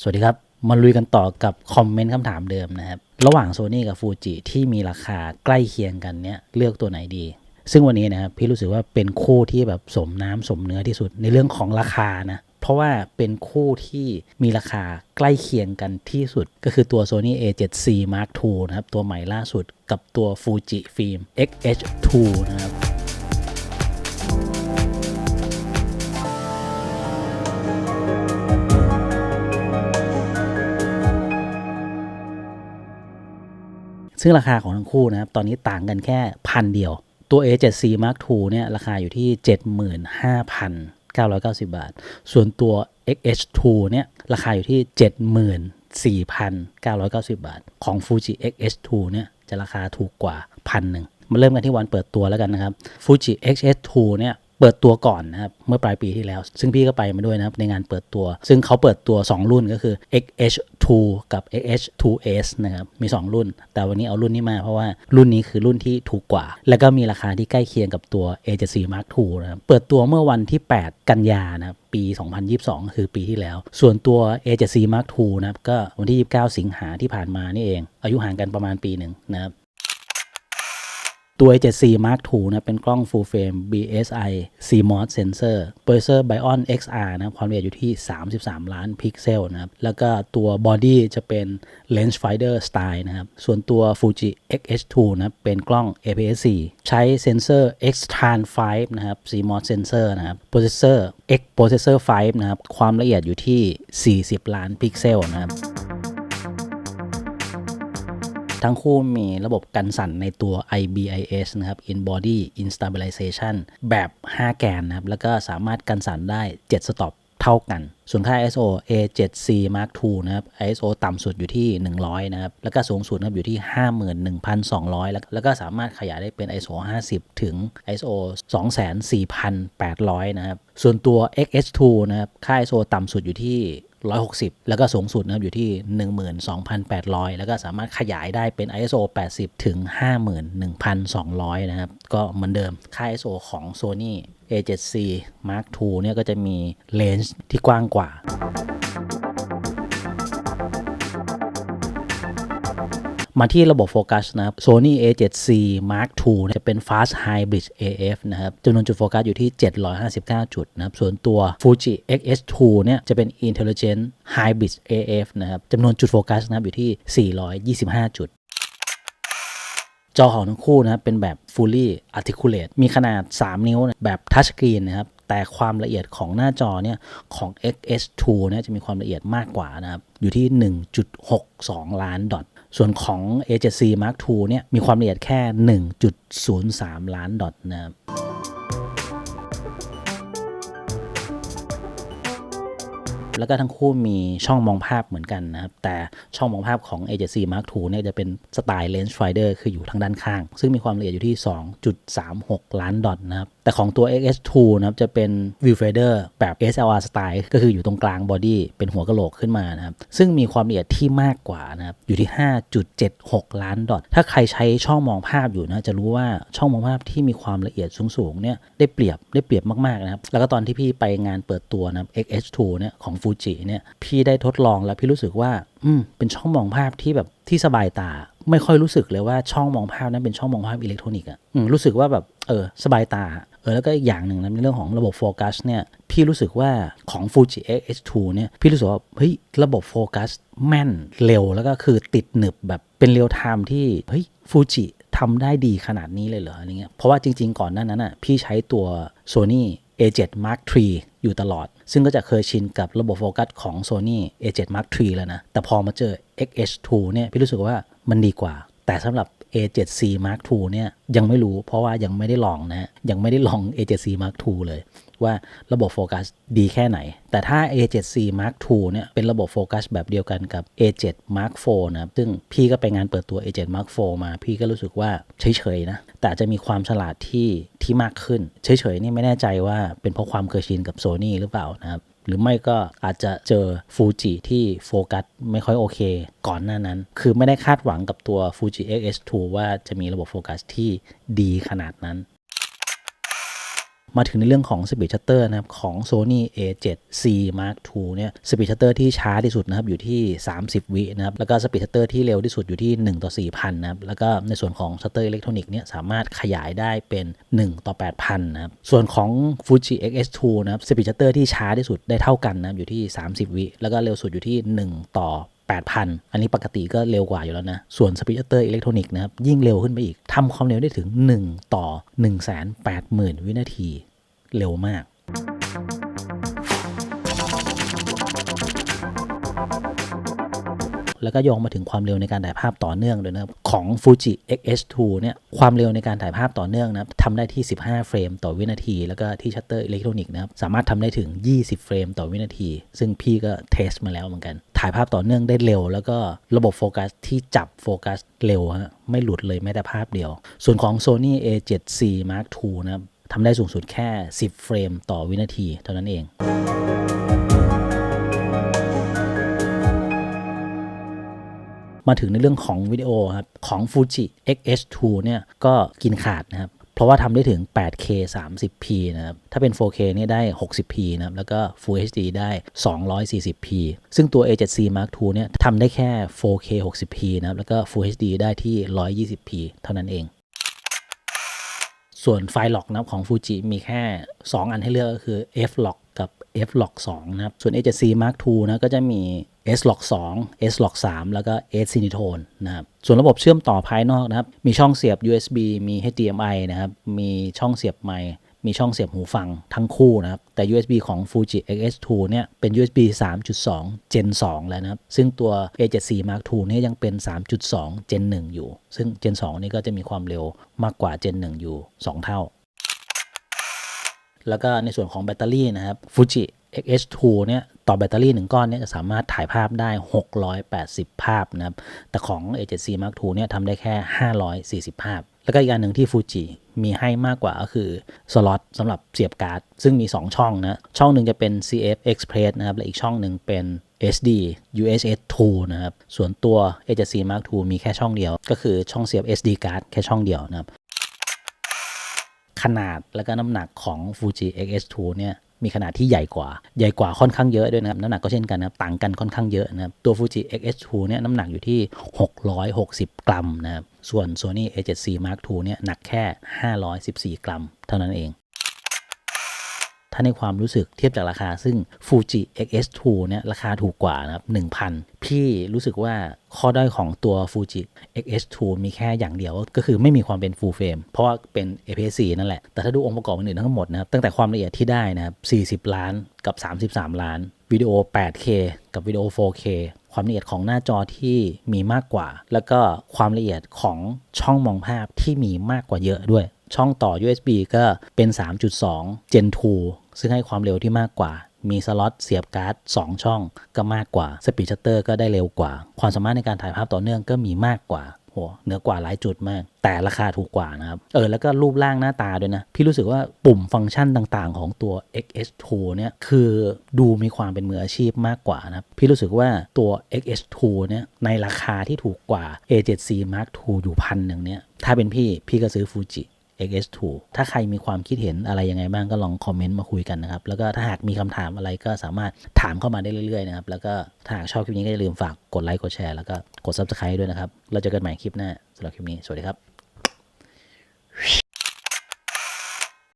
สวัสดีครับ มาลุยกันต่อกับคอมเมนต์คำถามเดิมนะครับ ระหว่าง Sony กับ Fuji ที่มีราคาใกล้เคียงกันเนี่ยเลือกตัวไหนดี ซึ่งวันนี้นะครับพี่รู้สึกว่าเป็นคู่ที่แบบสมน้ำสมเนื้อที่สุดในเรื่องของราคานะเพราะว่าเป็นคู่ที่มีราคาใกล้เคียงกันที่สุด ก็คือตัว Sony A7C Mark II นะครับตัวใหม่ล่าสุดกับตัว Fuji Film X-H2 นะครับ ซึ่งราคาของทั้งคู่นะครับ ตอนนี้ต่างกันแค่พันเดียว ตัว A7C Mark II เนี่ยราคาอยู่ที่ 75,990 บาท ส่วนตัว XH2 เนี่ยราคาอยู่ที่ 74,990 บาท ของ Fuji XH2 เนี่ยจะราคาถูกกว่าพันหนึ่งมาเริ่มกันที่วันเปิดตัวแล้วกันนะครับ Fuji XH2 เนี่ยเปิดตัวก่อนนะครับเมื่อปลายปีที่แล้ว ซึ่งพี่ก็ไปมาด้วยนะครับในงานเปิดตัว ซึ่งเขาเปิดตัว 2 รุ่นก็คือ XH 2 กับ AH2S นะครับ มี 2 รุ่น แต่วันนี้เอารุ่นนี้มาเพราะว่ารุ่นนี้คือรุ่นที่ถูกกว่า แล้วก็มีราคาที่ใกล้เคียงกับตัว A74 Mark II นะครับ เปิดตัวเมื่อวันที่ 8 กันยานะครับปี 2022 คือปีที่แล้ว ส่วนตัว A74 Mark II นะครับ ก็วันที่ 29 สิงหาที่ผ่านมานี่เอง อายุห่างกันประมาณปีหนึ่งนะครับ ตัว A7C Mark II นะเป็นกล้อง full frame BSI CMOS sensor Pulsar Bion XR นะความละเอียดอยู่ที่ 33 ล้านพิกเซลนะครับแล้วก็ตัว body จะเป็น lens finder style นะครับส่วนตัว Fuji X-H2 นะเป็นกล้อง APS-C ใช้เซนเซอร์ X-Tran 5นะครับ CMOS sensor นะครับ processor X processor 5นะครับความละเอียดอยู่ที่ 40 ล้านพิกเซลนะครับ ทั้งคู่มีระบบกันสั่นในตัว IBIS นะครับ In Body Instabilization แบบ 5 แกนนะครับ แล้วก็สามารถกันสั่นได้ 7 สต็อปเท่ากัน ส่วนค่า ISO A7C Mark II นะครับ ISO ต่ำสุดอยู่ที่ 100 นะครับ แล้วก็สูงสุดนะครับอยู่ที่ 51,200 แล้วก็สามารถขยายได้เป็น ISO 50 ถึง ISO 24,800 นะครับ ส่วนตัว XH2 นะครับ ค่า ISO ต่ำสุดอยู่ที่ 160 แล้วก็สูงสุดนะครับอยู่ที่ 12,800 แล้วก็สามารถขยายได้เป็น ISO 80 ถึง 51,200 นะครับ ก็เหมือนเดิม ค่า ISO ของ Sony A7C Mark II เนี่ยก็จะมีเลนส์ที่กว้างกว่า มาที่ระบบโฟกัสนะครับ Sony A7C Mark II จะเป็น Fast Hybrid AF นะครับจำนวนจุดโฟกัสอยู่ที่ 759 จุดนะครับ ส่วนตัว Fuji X-H2 เนี่ยจะเป็น Intelligent Hybrid AF นะครับจำนวนจุดโฟกัสนะครับอยู่ที่ 425 จุดจอของทั้งคู่นะครับเป็นแบบ fully articulate มีขนาด 3 นิ้วแบบ touch screen นะครับ แต่ความละเอียดของหน้าจอเนี่ยของ XS2 เนี่ยจะมีความละเอียดมากกว่านะครับ อยู่ที่ 1.62 ล้านดอท ส่วนของ A7C Mark II เนี่ยมีความละเอียดแค่ 1.03 ล้านดอทนะครับแล้วก็ทั้งคู่มีช่องมองภาพเหมือนกันนะครับ แต่ช่องมองภาพของ A7C Mark II เนี่ยจะเป็นสไตล์ Lens Finder คืออยู่ทางด้านข้าง ซึ่งมีความละเอียดอยู่ที่ 2.36 ล้านดอทนะครับแต่ของตัว XH2 นะครับจะเป็น Viewfinder แบบ SLR Style ก็คืออยู่ตรงกลางบอดี้เป็นหัวกะโหลกขึ้นมานะครับ ซึ่งมีความละเอียดที่มากกว่านะครับ อยู่ที่ 5.76 ล้านดอทถ้าใครใช้ช่องมองภาพอยู่นะจะรู้ว่าช่องมองภาพที่มีความละเอียดสูงๆเนี่ยได้เปรียบได้เปรียบมากๆนะครับ แล้วก็ตอนที่พี่ไปงานเปิดตัวนะ X2 เนี่ยของ Fuji เนี่ยพี่ได้ทดลองแล้วพี่รู้สึกว่าอืมเป็นช่องมองภาพที่แบบที่สบายตาไม่ค่อยรู้สึกเลยว่าช่องมองภาพนั้นเป็นช่องมองภาพอิเล็กทรอนิกส์อะรู้สึกว่าแบบเออสบายตา เออแล้วก็อีกอย่างหนึ่งนะในเรื่องของระบบโฟกัสเนี่ยพี่รู้สึกว่าของ Fuji X2 เนี่ยพี่รู้สึกว่าเฮ้ยระบบโฟกัสแม่นเร็วแล้วก็คือติดหนึบแบบเป็นเรียลไทม์ที่เฮ้ยฟูจิทำได้ดีขนาดนี้เลยเหรออะไรเงี้ยเพราะว่าจริง ๆ ก่อนหน้านั้นอะพี่ใช้ตัว Sony A7 Mark III อยู่ตลอด ซึ่งก็จะเคยชินกับระบบโฟกัสของ Sony A7 Mark III แล้วนะ แต่พอมาเจอ XH2 เนี่ยพี่รู้สึกว่ามันดีกว่า แต่สำหรับ A7C Mark II เนี่ยยังไม่รู้เพราะว่ายังไม่ได้ลองนะยังไม่ได้ลอง A7C Mark II เลย ว่าระบบโฟกัสดีแค่ไหน แต่ถ้า A7C Mark II เนี่ยเป็นระบบโฟกัสแบบเดียวกันกับ A7 Mark IV นะซึ่งพี่ก็ไปงานเปิดตัว A7 Mark IV มา พี่ก็รู้สึกว่าเฉยๆนะ แต่จะมีความฉลาดที่ที่มากขึ้น เฉยๆนี่ไม่แน่ใจว่าเป็นเพราะความเคยชินกับ Sony หรือเปล่านะครับ หรือไม่ก็อาจจะเจอฟูจิที่โฟกัสไม่ค่อยโอเค ก่อนหน้านั้น คือไม่ได้คาดหวังกับตัว Fuji X-S2 ว่าจะมีระบบโฟกัสที่ดีขนาดนั้น มาถึงในเรื่องของ Speed Shutter นะครับของ Sony A7C Mark II เนี่ย Speed Shutter ที่ช้าที่สุดนะครับอยู่ที่ 30 วินะครับแล้วก็ Speed Shutter ที่เร็วที่สุดอยู่ที่ 1 ต่อ 4,000นะครับแล้วก็ในส่วนของ Shutter Electronic เนี่ยสามารถขยายได้เป็น 1 ต่อ 8,000นะครับส่วนของ Fuji XS2 นะครับ Speed Shutter ที่ช้าที่สุดได้เท่ากันนะครับอยู่ที่ 30 วิแล้วก็เร็วสุดอยู่ที่ 1 ต่อ 8,000 อันนี้ปกติก็เร็วกว่าอยู่แล้วนะ ส่วนสปีดเตอร์อิเล็กทรอนิกส์นะครับ ยิ่งเร็วขึ้นไปอีกทำความเร็วได้ถึง 1 ต่อ 180,000 วินาที เร็วมาก แล้วก็โยงมาถึงความเร็วในการถ่ายภาพต่อเนื่องด้วยนะครับ ของ Fuji XS2 เนี่ย ความเร็วในการถ่ายภาพต่อเนื่องนะครับทำได้ที่ 15 เฟรมต่อวินาที แล้วก็ที่ชัตเตอร์อิเล็กทรอนิกส์นะครับ สามารถทำได้ถึง 20 เฟรมต่อวินาที ซึ่งพี่ก็เทสมาแล้วเหมือนกัน ถ่ายภาพต่อเนื่องได้เร็ว แล้วก็ระบบโฟกัสที่จับโฟกัสเร็วฮะไม่หลุดเลยแม้แต่ภาพเดียว ส่วนของ Sony A7C Mark II นะครับทำได้สูงสุดแค่ 10 เฟรมต่อวินาทีเท่านั้นเองมาถึงในเรื่องของวิดีโอครับของ Fuji XH2 เนี่ยก็กินขาดนะครับ ราะว่าทำได้ถึง 8K 30p นะครับ ถ้าเป็น 4K เนี่ยได้ 60p นะครับ แล้วก็ Full HD ได้ 240p ซึ่งตัว A7C Mark II เนี่ยทำได้แค่ 4K 60p นะครับ แล้วก็ Full HD ได้ที่ 120p เท่านั้นเองส่วนไฟล์ล็อกนะของ Fuji มีแค่ 2 อันให้เลือกก็คือ F-Lock F-Lock 2นะครับ ส่วน A7C Mark II นะก็จะมี S-Lock 2 S-Lock 3แล้วก็ S Cinetone นะครับ ส่วนระบบเชื่อมต่อภายนอกนะครับ มีช่องเสียบ USB มี HDMI นะครับ มีช่องเสียบไมค์มีช่องเสียบหูฟังทั้งคู่นะครับ แต่ USB ของ Fuji XS2 เนี่ยเป็น USB 3.2 Gen 2 แล้วนะครับ ซึ่งตัว A7C Mark II เนี่ยยังเป็น 3.2 Gen 1 อยู่ ซึ่ง Gen 2 นี่ก็จะมีความเร็วมากกว่า Gen 1 อยู่ 2 เท่า แล้วก็ในส่วนของแบตเตอรี่นะครับ Fuji XS2 เนี่ยต่อแบตเตอรี่หนึ่งก้อนเนี่ยจะสามารถถ่ายภาพได้ 680 ภาพนะครับ แต่ของ A7C Mark II เนี่ยทำได้แค่ 540 ภาพ แล้วก็อีกอันหนึ่งที่ Fuji มีให้มากกว่าก็คือสล็อตสำหรับเสียบการ์ด ซึ่งมี 2 ช่องนะ ช่องหนึ่งจะเป็น CF Express นะครับ และอีกช่องหนึ่งเป็น SD UHS 2นะครับ ส่วนตัว A7C Mark II มีแค่ช่องเดียว ก็คือช่องเสียบ SD card แค่ช่องเดียวนะครับ ขนาดและก็น้ำหนักของ Fuji XS2 เนี่ยมีขนาดที่ใหญ่กว่า ใหญ่กว่าค่อนข้างเยอะด้วยนะครับ น้ำหนักก็เช่นกันนะครับ ต่างกันค่อนข้างเยอะนะครับ ตัว Fuji XS2 เนี่ยน้ำหนักอยู่ที่ 660 กรัมนะครับ ส่วน Sony A7C Mark II เนี่ยหนักแค่ 514 กรัม เท่านั้นเอง ถ้าในความรู้สึกเทียบจากราคา ซึ่ง Fuji XS2 เนี่ยราคาถูกกว่านะครับ1,000 พี่รู้สึกว่าข้อด้อยของตัว Fuji XS2 มีแค่อย่างเดียวก็คือไม่มีความเป็น Full Frame เพราะว่าเป็น APS-C นั่นแหละ แต่ถ้าดูองค์ประกอบอื่นทั้งหมดนะครับตั้งแต่ความละเอียดที่ได้นะครับ40 ล้านกับ 33 ล้านวิดีโอ 8K กับวิดีโอ 4K ความละเอียดของหน้าจอที่มีมากกว่า แล้วก็ความละเอียดของช่องมองภาพที่มีมากกว่าเยอะด้วย ช่องต่อ USB ก็เป็น 3.2 Gen 2 ซึ่งให้ความเร็วที่มากกว่า มีสล็อตเสียบการ์ด 2 ช่องก็มากกว่า สปีดชัตเตอร์ก็ได้เร็วกว่า ความสามารถในการถ่ายภาพต่อเนื่องก็มีมากกว่าโหเหนือกว่าหลายจุดมาก แต่ราคาถูกกว่านะครับ เออ แล้วก็รูปร่างหน้าตาด้วยนะ พี่รู้สึกว่าปุ่มฟังก์ชันต่างๆ ของตัว XS2 เนี่ยคือดูมีความเป็นมืออาชีพมากกว่านะครับพี่รู้สึกว่าตัว XS2 เนี่ยในราคาที่ถูกกว่า A7C Mark II อยู่พันหนึ่งเนี่ยถ้าเป็นพี่พี่ก็ซื้อ Fuji XS2 ถ้าใครมีความคิดเห็นอะไรยังไงบ้างก็ลองคอมเมนต์มาคุยกันนะครับ แล้วก็ถ้าหากมีคำถามอะไรก็สามารถถามเข้ามาได้เรื่อยๆนะครับ แล้วก็ถ้าหากชอบคลิปนี้ก็อย่าลืมฝากกดไลค์กดแชร์แล้วก็กด Subscribe ด้วยนะครับ เราเจอกันใหม่คลิปหน้าสำหรับคลิปนี้ สวัสดีครับ